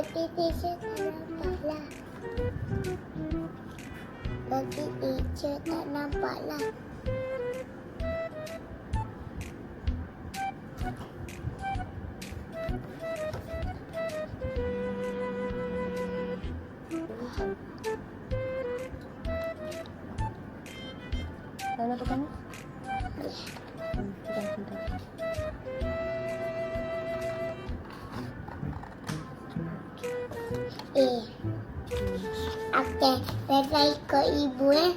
Bagi teacher tak nampak lah. Tak nampak lah. Mana Eh. Okey, Reza ikut ibu eh.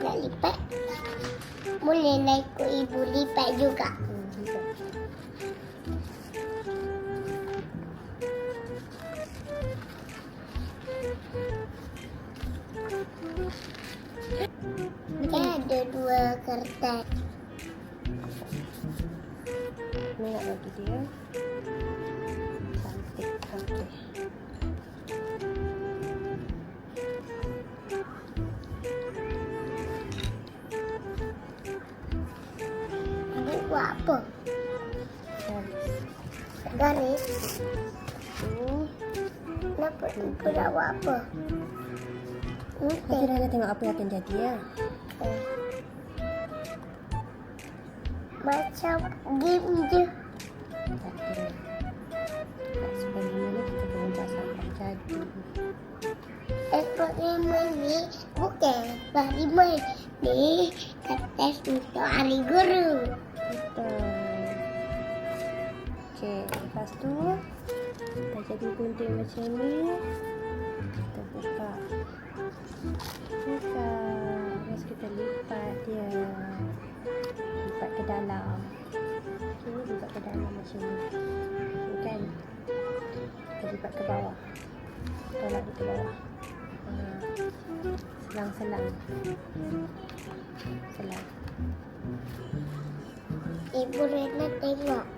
Nak lipat? Boleh nak ikut ibu lipat juga. Dia ada dua kertas. Nak bagi dia. Buat apa? Garis. Garis. Tu. Kenapa ibu nak buat apa? Nanti Okey. Rana tengok apa yang akan jadi ya. Eh. Macam game je. Tak. Tak sebagaimana kita kena buat sampai jadi. Eksperimen ni bukan eksperimen. Ni kertas untuk hari guru. Okey, lepas tu kita jadi gunting macam ni. Kita buka. Buka. Terus kita lipat dia. Lipat ke dalam. Okey, lipat ke dalam macam ni. Ni kan? Kita lipat ke bawah. Tolak ke bawah. Ha. Selang-selang. Selang. Ibu Rena tengok.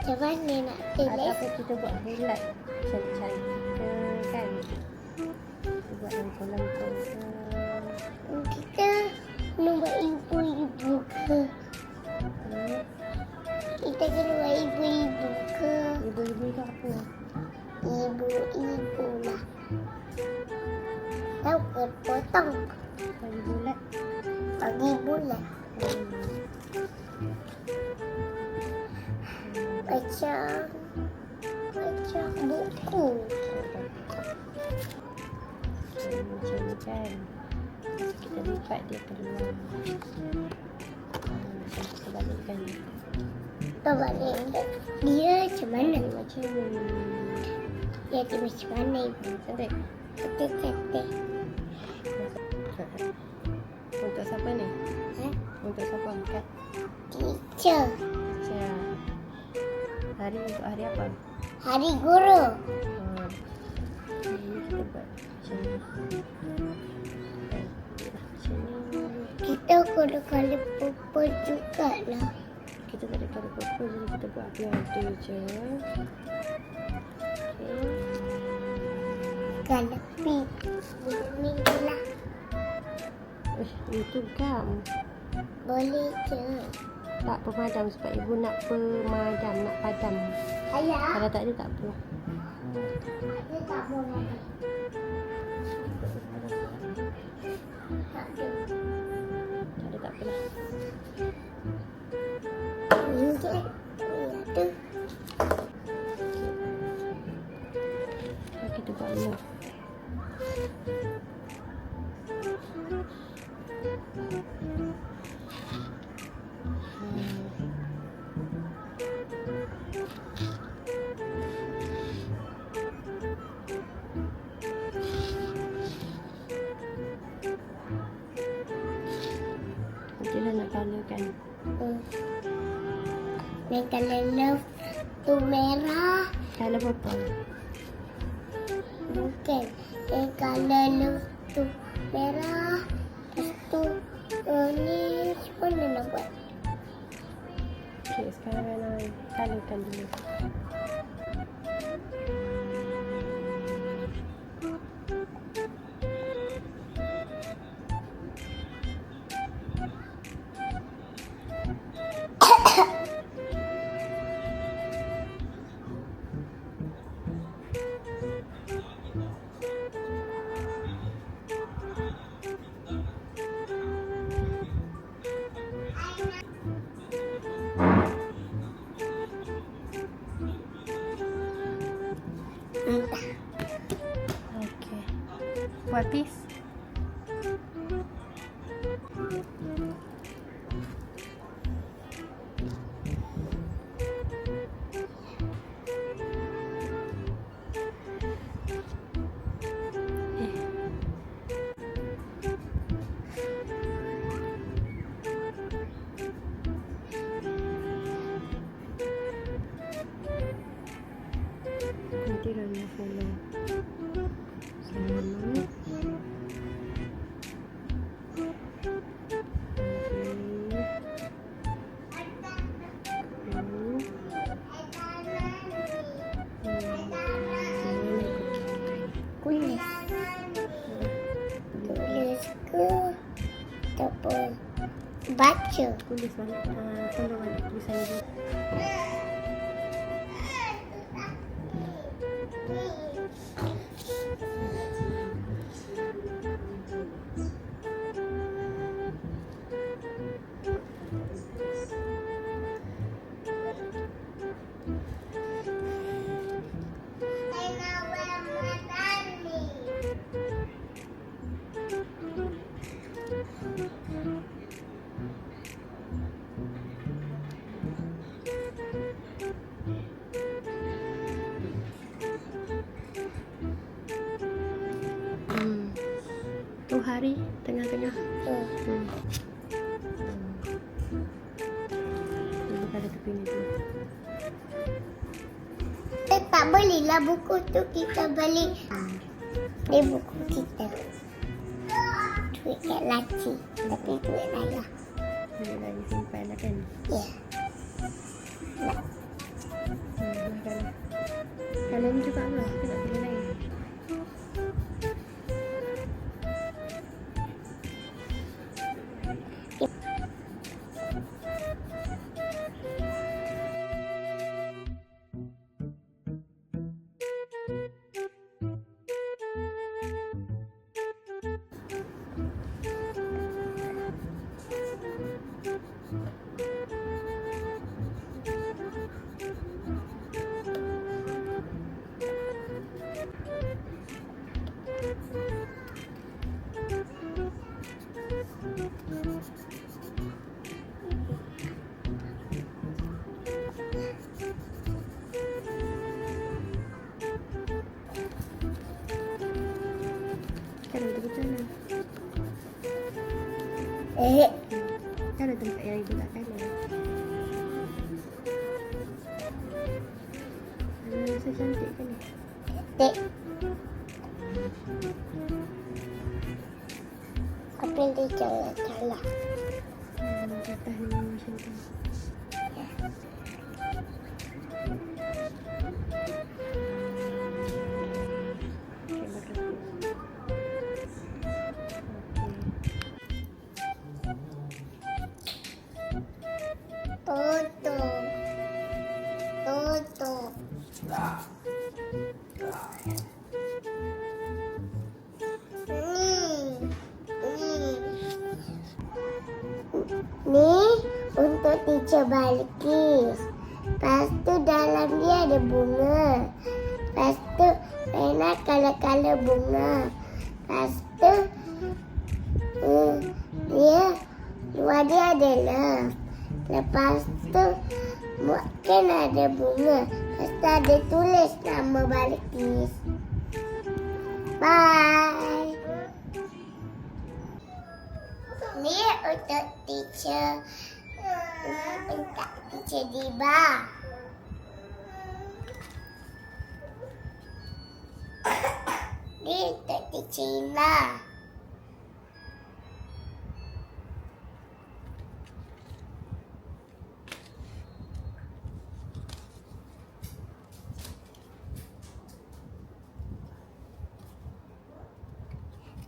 Macam mana nak tulis? Ataupun kita buat bulat cantik-cantik kan. Kita buat lengkung-lengkung ke. Hmm, Macam ni kan. Kita lipat dia keluar. Hmm, Kita balikkan dia. Tahu balik dia macam mana? Dia macam ni. Dia tu macam mana? Cantik. Kata-kata. Untuk siapa ni? Ha? Untuk siapa? Kat Teacher. saya. Hari untuk hari apa? Hari guru. Ini kita macam ni. Eh, Macam ni. Kita kena kali tak ada apa-apa jadi kita buat yang ada je. Okay. Kalau pi ni lah. Eh, itu gam. Boleh je. Tak pemadam sebab ibu nak pemadam, nak padam. Ayah. Kalau tak ada tak apa. Ada tak boleh? Tak ada. Tak apa lah. Je. Ini ada. Okay, kita buat dulu. Nak colourkan. Hmm. Dan kalau love tu merah. Colour purple. Bukan. Yang color lu tu merah. Lepas tu uh, ni mana nak buat? Okay, sekarang Rana colourkan dulu. Buat baca. Tulis balik. Ah, follow balik tulisan Hari tengah-tengah. Hmm. Hmm. Dulu pada tepi ni tu. Eh, tak belilah buku tu kita beli. Ni buku kita. Duit kat laci. Tapi duit raya. Eh, Kan ada tempat yang ibu tak kanan. Hmm, rasa cantik kan ni? Dek. Apa yang dia jangan salah. Hmm, atas ni memang macam teacher Balkis. Lepas tu dalam dia ada bunga. Lepas tu Rena kala-kala bunga. Lepas tu hmm, dia luar dia ada love. Lepas tu mungkin ada bunga. Lepas tu ada tulis nama Balkis. Bye. Ni untuk teacher Cina.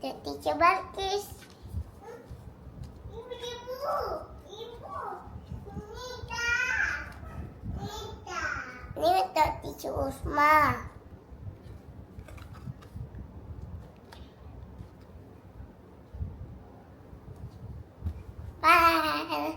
Tok Teacher Balkis. Ibu, ibu, ibu. Привет, татичи Усма. Bye.